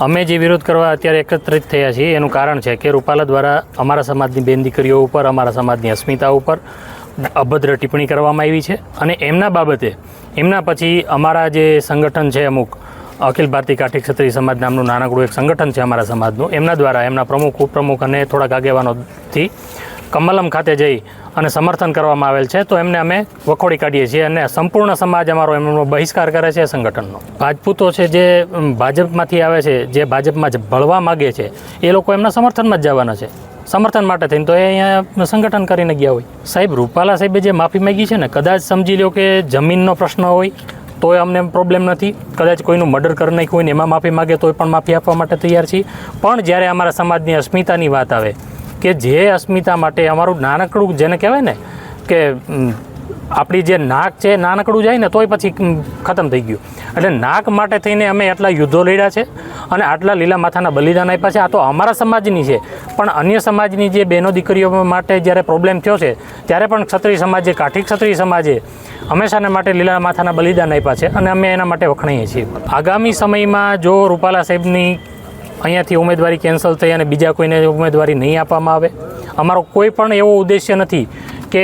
અમે જે વિરોધ કરવા અત્યારે એકત્રિત થયા છીએ, એનું કારણ છે કે રૂપાલા દ્વારા અમારા સમાજની બેન દીકરીઓ ઉપર, અમારા સમાજની અસ્મિતા ઉપર અભદ્ર ટિપ્પણી કરવામાં આવી છે. અને એમના બાબતે, એમના પછી અમારા જે સંગઠન છે અમુક, અખિલ ભારતીય કાઠી ક્ષત્રિય સમાજ નામનું નાનકડું એક સંગઠન છે અમારા સમાજનું. એમના દ્વારા એમના પ્રમુખ, ઉપપ્રમુખ અને થોડાક આગેવાનોથી કમલમ ખાતે જઈ અને સમર્થન કરવામાં આવેલ છે, તો એમને અમે વખોડી કાઢીએ છીએ અને સંપૂર્ણ સમાજ અમારો એમનો બહિષ્કાર કરે છે સંગઠનનો. રાજપૂતો છે જે ભાજપમાંથી આવે છે, જે ભાજપમાં જ ભળવા માગે છે, એ લોકો એમના સમર્થનમાં જ જવાના છે. સમર્થન માટે થઈને તો એ અહીંયા સંગઠન કરીને ગયા હોય. સાહેબ, રૂપાલા સાહેબે જે માફી માંગી છે ને, કદાચ સમજી લો કે જમીનનો પ્રશ્ન હોય, તોય અમને પ્રોબ્લેમ નથી. કદાચ કોઈનું મર્ડર કરી નાખ્યું હોય ને એમાં માફી માગે, તોય પણ માફી આપવા માટે તૈયાર છીએ. પણ જ્યારે અમારા સમાજની અસ્મિતાની વાત આવે કે જે અસ્મિતા માટે અમારું નાનકડું જેને કહેવાય ને કે આપણી જે નાક છે નાનકડું જાય ને તોય પછી ખતમ થઈ ગયું. એટલે નાક માટે થઈને અમે આટલા યુદ્ધો લડ્યા છે અને આટલા લીલા માથાના બલિદાન આપ્યા છે. આ તો અમારા સમાજની છે. પણ અન્ય સમાજની જે બહેનો દીકરીઓ માટે જ્યારે પ્રોબ્લેમ થયો છે, ત્યારે પણ ક્ષત્રિય સમાજે કાઠી ક્ષત્રિય સમાજે હંમેશાને માટે લીલા માથાના બલિદાન આપ્યા છે અને અમે એના માટે વખણાઈએ છીએ. આગામી સમયમાં જો રૂપાલા સાહેબની અહીંયાથી ઉમેદવારી કેન્સલ થઈ અને બીજા કોઈને ઉમેદવારી નહીં આપવામાં આવે. અમારો કોઈ પણ એવો ઉદ્દેશ્ય નથી કે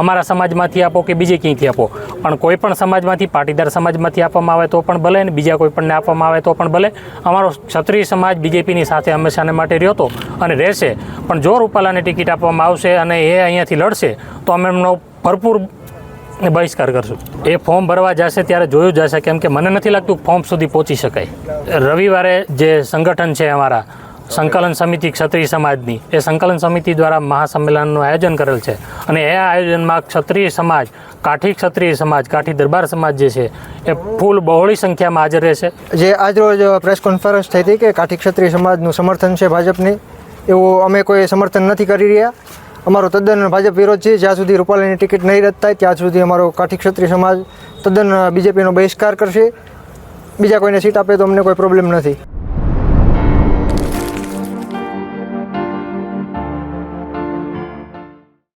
અમારા સમાજમાંથી આપો કે બીજે ક્યાંયથી આપો. પણ કોઈ પણ સમાજમાંથી, પાટીદાર સમાજમાંથી આપવામાં આવે તો પણ ભલે અને બીજા કોઈ પણને આપવામાં આવે તો પણ ભલે. અમારો ક્ષત્રિય સમાજ બીજેપીની સાથે હંમેશાને માટે રહ્યો અને રહેશે. પણ જો રૂપાલાને ટિકિટ આપવામાં આવશે અને એ અહીંયાથી લડશે, તો અમે એમનો ભરપૂર બહિષ્કાર કરશું. એ ફોર્મ ભરવા જશે ત્યારે જોયું જશે કેમ કે મને નથી લાગતું ફોર્મ સુધી પહોંચી શકાય. રવિવારે જે સંગઠન છે અમારા, સંકલન સમિતિ ક્ષત્રિય સમાજની, એ સંકલન સમિતિ દ્વારા મહાસંમેલનનું આયોજન કરેલ છે. અને એ આયોજનમાં ક્ષત્રિય સમાજ, કાઠી ક્ષત્રિય સમાજ, કાઠી દરબાર સમાજ જે છે, એ ફૂલ બહોળી સંખ્યામાં હાજર રહેશે. જે આજરોજ પ્રેસ કોન્ફરન્સ થઈ હતી કે કાઠી ક્ષત્રિય સમાજનું સમર્થન છે ભાજપની, એવું અમે કોઈ સમર્થન નથી કરી રહ્યા. અમારો તદ્દન ભાજપ વિરોધ છે. જ્યાં સુધી રૂપાલાની ટિકિટ નહીં રદ થાય, ત્યાં સુધી અમારો કાઠી ક્ષત્રિય સમાજ તદ્દન બીજેપીનો બહિષ્કાર કરશે. બીજા કોઈને સીટ આપે તો અમને કોઈ પ્રોબ્લેમ નથી.